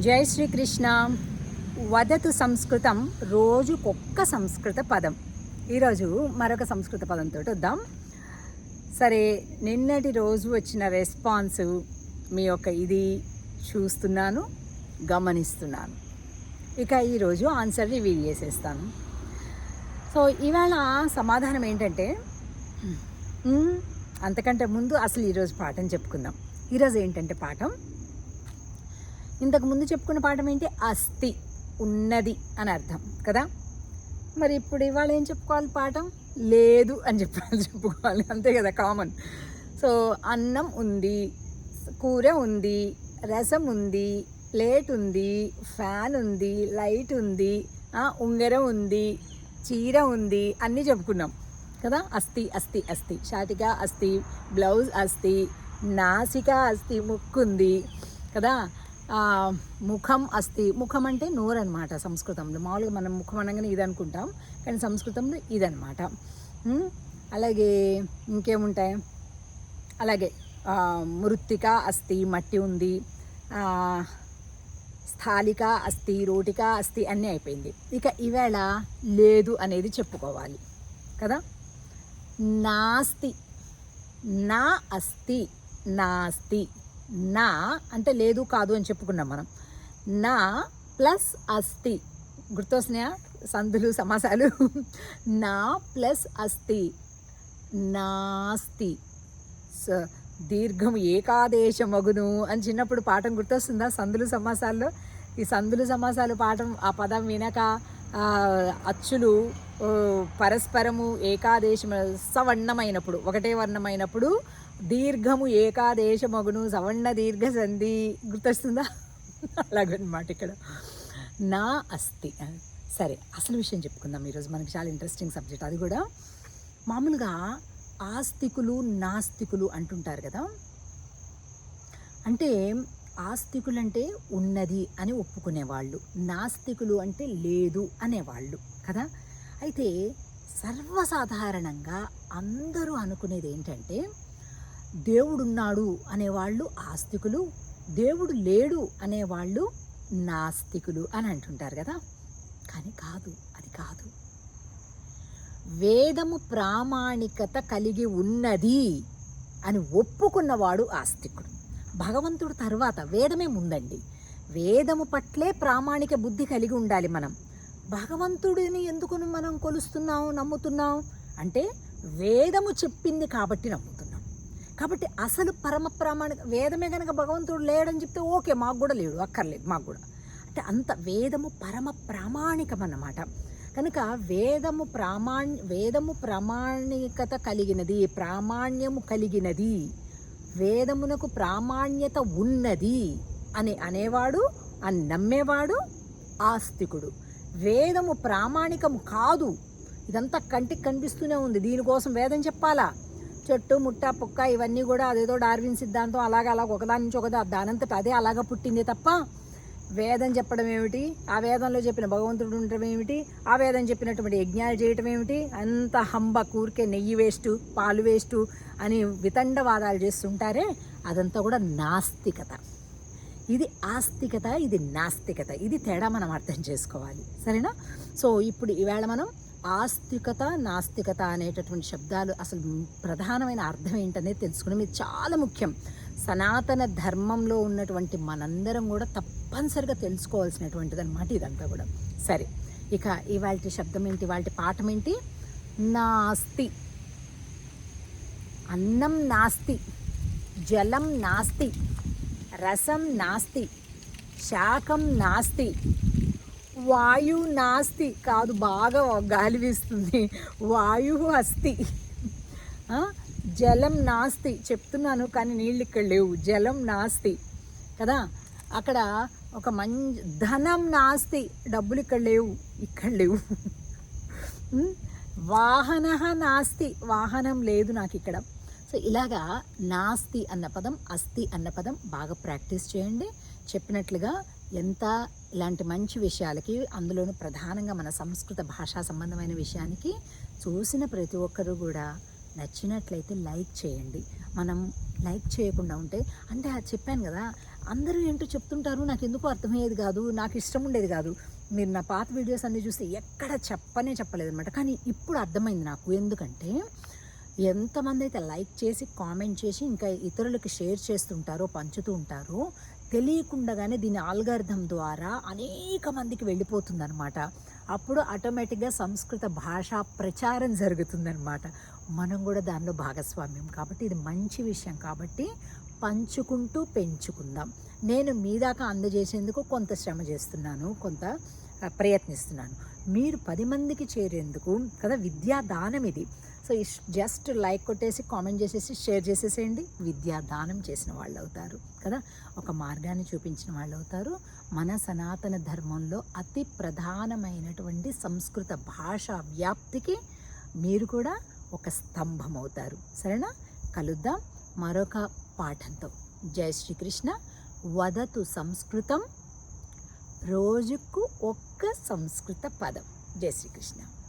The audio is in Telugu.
జై శ్రీకృష్ణ. వదతు సంస్కృతం రోజుకొక్క సంస్కృత పదం. ఈరోజు మరొక సంస్కృత పదంతో వద్దాం. సరే నిన్నటి రోజు వచ్చిన రెస్పాన్స్ మీ యొక్క ఇది చూస్తున్నాను గమనిస్తున్నాను. ఇక ఈరోజు ఆన్సర్ రివీల్ చేసేస్తాను. సో ఇవాళ సమాధానం ఏంటంటే అంతకంటే ముందు అసలు ఈరోజు పాఠం చెప్పుకుందాం. ఈరోజు ఏంటంటే పాఠం? ఇంతకు ముందు చెప్పుకున్న పాఠం ఏంటి? అస్థి ఉన్నది అని అర్థం కదా? మరి ఇప్పుడు ఇవాళ ఏం చెప్పుకోవాలి పాఠం? లేదు అని చెప్పాలి చెప్పుకోవాలి. అంతే కదా కామన్ సో అన్నం ఉంది కూర ఉంది రసం ఉంది ప్లేట్ ఉంది ఫ్యాన్ ఉంది లైట్ ఉంది ఉంగరం ఉంది చీర ఉంది అన్నీ చెప్పుకున్నాం కదా? అస్థి అస్థి అస్థి. షాటిక అస్థి బ్లౌజ్ అస్థి నాసిక అస్థి ముక్కుంది కదా? ముఖం అస్తి. ముఖం అంటే నోరు అనమాట సంస్కృతంలో. మామూలుగా మనం ముఖం అనగానే ఇది అనుకుంటాం కానీ సంస్కృతంలో ఇదనమాట అలాగే ఇంకేముంటాయి? అలాగే మృత్తిక అస్థి మట్టి ఉంది. స్థాలిక అస్థి రోటిక అస్థి అన్నీ అయిపోయింది. ఇక ఈవేళ లేదు అనేది చెప్పుకోవాలి. కదా? నాస్తి. నా అస్తి. నాస్తి. నా అంటే లేదు కాదు అని చెప్పుకున్నాం మనం. నా ప్లస్ అస్థి. గుర్తొస్తున్నాయా సందులు సమాసాలు. నా ప్లస్ అస్థి. నాస్తి. స- దీర్ఘం ఏకాదేశమగును అని చిన్నప్పుడు పాఠం గుర్తొస్తుందా? సందులు సమాసాల్లో? ఈ సందులు సమాసాలు పాఠం ఆ పదం వినక అచ్చులు పరస్పరము ఏకాదేశం సవర్ణమైనప్పుడు ఒకటే వర్ణమైనప్పుడు దీర్ఘము ఏకాదేశమగును సవర్ణ దీర్ఘ సంధి గుర్తొస్తుందా? అలాగనమాట ఇక్కడ. నా అస్థి. సరే అసలు విషయం చెప్పుకుందాం ఈరోజు. మనకి చాలా ఇంట్రెస్టింగ్ సబ్జెక్ట్ అది కూడా మామూలుగా ఆస్తికులు నాస్తికులు అంటుంటారు కదా? అంటే ఆస్తికులు అంటే ఉన్నది అని ఒప్పుకునేవాళ్ళు. నాస్తికులు అంటే లేదు అనేవాళ్ళు కదా? అయితే సర్వసాధారణంగా అందరూ అనుకునేది ఏంటంటే దేవుడున్నాడు అనేవాళ్ళు ఆస్తికులు దేవుడు లేడు అనేవాళ్ళు నాస్తికులు అని అంటుంటారు కదా. కానీ కాదు అది కాదు. వేదము ప్రామాణికత కలిగి ఉన్నది అని ఒప్పుకున్నవాడు ఆస్తికుడు. భగవంతుడు తర్వాత వేదమే ముందండి. వేదము పట్లే ప్రామాణిక బుద్ధి కలిగి ఉండాలి మనం. భగవంతుడిని ఎందుకు మనం కొలుస్తున్నాం నమ్ముతున్నాం? అంటే వేదము చెప్పింది కాబట్టి నమ్ముతున్నాం. కాబట్టి అసలు పరమ ప్రామాణిక వేదమే కనుక భగవంతుడు లేడని చెప్తే ఓకే మాకు కూడా లేడు అక్కర్లేదు మాకు కూడా. అంటే అంత వేదము పరమ ప్రామాణికం అన్నమాట కనుక వేదము ప్రామాణ్ వేదము ప్రామాణికత కలిగినది ప్రామాణ్యము కలిగినది వేదమునకు ప్రామాణ్యత ఉన్నది అని అనేవాడు అని నమ్మేవాడు ఆస్తికుడు. వేదము ప్రామాణికం కాదు. ఇదంతా కంటికి కనిపిస్తూనే ఉంది. దీనికోసం వేదం చెప్పాలా? చెట్టు ముట్ట పుక్క ఇవన్నీ కూడా అదేదో డార్విన్ సిద్ధాంతం అలాగ అలాగ ఒకదాని నుంచి ఒకదా దానంతట అదే అలాగ పుట్టింది తప్ప వేదం చెప్పడం ఏమిటి? ఆ వేదంలో చెప్పిన భగవంతుడు ఉండటం ఏమిటి? ఆ వేదం చెప్పినటువంటి యజ్ఞాలు చేయటం ఏమిటి? అంత హంబ కూరికే నెయ్యి వేస్ట్ పాలు వేస్ట్ అని వితండవాదాలు చేస్తుంటారే అదంతా కూడా నాస్తికత. ఇది ఆస్తికత ఇది నాస్తికత. ఇది తేడా మనం అర్థం చేసుకోవాలి. సరేనా? సో ఇప్పుడు ఈవేళ మనం ఆస్తికత నాస్తికత అనేటటువంటి శబ్దాలు అసలు ప్రధానమైన అర్థం ఏంటనేది తెలుసుకుని ఇది చాలా ముఖ్యం. సనాతన ధర్మంలో ఉన్నటువంటి మనందరం కూడా తప్పనిసరిగా తెలుసుకోవాల్సినటువంటిది అనమాట ఇదంతా కూడా. సరే ఇక ఇవాళ శబ్దం ఏంటి? ఇవాళ పాఠం ఏంటి? నాస్తి. అన్నం నాస్తి జలం నాస్తి రసం నాస్తి శాకం నాస్తి. వాయు నాస్తి కాదు బాగా గాలి వీస్తుంది. వాయు అస్తి జలం నాస్తి. చెప్తున్నాను కానీ నీళ్ళు ఇక్కడ లేవు. జలం నాస్తి. కదా? అక్కడ ఒక మంచి ధనం నాస్తి. డబ్బులు ఇక్కడ లేవు. ఇక్కడ లేవు. వాహన నాస్తి. వాహనం లేదు నాకు ఇక్కడ. సో ఇలాగా నాస్తి అన్న పదం అస్థి అన్న పదం బాగా ప్రాక్టీస్ చేయండి. చెప్పినట్లుగా ఎంత ఇలాంటి మంచి విషయాలకి అందులోనూ ప్రధానంగా మన సంస్కృత భాషా సంబంధమైన విషయానికి చూసిన ప్రతి ఒక్కరూ కూడా నచ్చినట్లయితే లైక్ చేయండి. మనం లైక్ చేయకుండా ఉంటే అంటే అది చెప్పాను కదా అందరూ ఏంటో చెప్తుంటారు నాకు ఎందుకు అర్థమయ్యేది కాదు నాకు ఇష్టం ఉండేది కాదు. మీరు నా పాత వీడియోస్ అన్నీ చూస్తే ఎక్కడ చెప్పనే చెప్పలేదు అనమాట కానీ ఇప్పుడు అర్థమైంది నాకు. ఎందుకంటే ఎంతమంది అయితే లైక్ చేసి కామెంట్ చేసి ఇంకా ఇతరులకు షేర్ చేస్తుంటారో పంచుతూ ఉంటారో తెలియకుండానే దీని ఆల్గార్థం ద్వారా అనేక మందికి వెళ్ళిపోతుందన్నమాట. అప్పుడు ఆటోమేటిక్గా సంస్కృత భాషా ప్రచారం జరుగుతుందన్నమాట. మనం కూడా దానిలో భాగస్వామ్యం కాబట్టి ఇది మంచి విషయం కాబట్టి పంచుకుంటూ పెంచుకుందాం. నేను మీ దాకా అందజేసేందుకు కొంత శ్రమ చేస్తున్నాను. కొంత ప్రయత్నిస్తున్నాను. మీరు పది మందికి చేరేందుకు కదా విద్యాదానం ఇది. సో జస్ట్ లైక్ కొట్టేసి కామెంట్ చేసేసి షేర్ చేసేసేయండి. విద్యాదానం చేసిన వాళ్ళు అవుతారు కదా. ఒక మార్గాన్ని చూపించిన వాళ్ళు అవుతారు. మన సనాతన ధర్మంలో అతి ప్రధానమైనటువంటి సంస్కృత భాషా వ్యాప్తికి మీరు కూడా ఒక స్తంభం అవుతారు. సరేనా? కలుద్దాం. మరొక పాఠంతో. జై శ్రీకృష్ణ. వదతు సంస్కృతం. రోజుకు ఒక్క సంస్కృత పదం. జై శ్రీకృష్ణ.